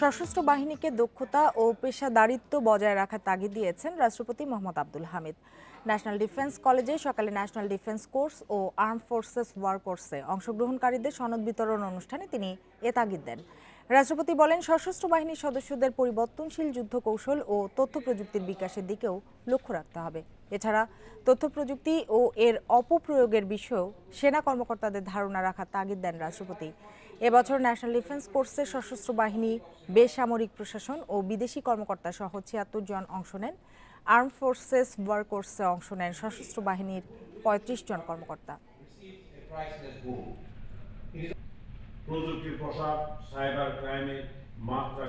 সশস্ত্র বাহিনীকে দক্ষতা ও পেশাদারিত্ব বজায় রাখার তাগিদ দিয়েছেন রাষ্ট্রপতি মোহাম্মদ আব্দুল হামিদ। ন্যাশনাল ডিফেন্স কলেজে সকালে ন্যাশনাল ডিফেন্স কোর্স ও আর্ম ফোর্সেস ওয়ার কোর্সে অংশগ্রহণকারীদের সনদ বিতরণ অনুষ্ঠানে তিনি এ তাগিদ দেন। রাষ্ট্রপতি বলেন, সশস্ত্র বাহিনীর সদস্যদের পরিবর্তনশীল যুদ্ধ কৌশল ও তথ্য প্রযুক্তির বিকাশের দিকেও লক্ষ্য রাখতে হবে। এছাড়া তথ্য প্রযুক্তি ও এর অপপ্রয়োগের বিষয়েও সেনা কর্মকর্তাদের ধারণা রাখার তাগিদ দেন রাষ্ট্রপতি। এবছর ন্যাশনাল ডিফেন্স কোর্সে সশস্ত্র বাহিনী, বেসামরিক প্রশাসন ও বিদেশি কর্মকর্তা সহ ছিয়াত্তর জন অংশ নেন। আর্ম ফোর্সেস ওয়ার কোর্সে অংশ নেন সশস্ত্র বাহিনীর পঁয়ত্রিশ জন কর্মকর্তা। প্রযুক্তির প্রসার সাইবার ক্রাইমে মাত্রা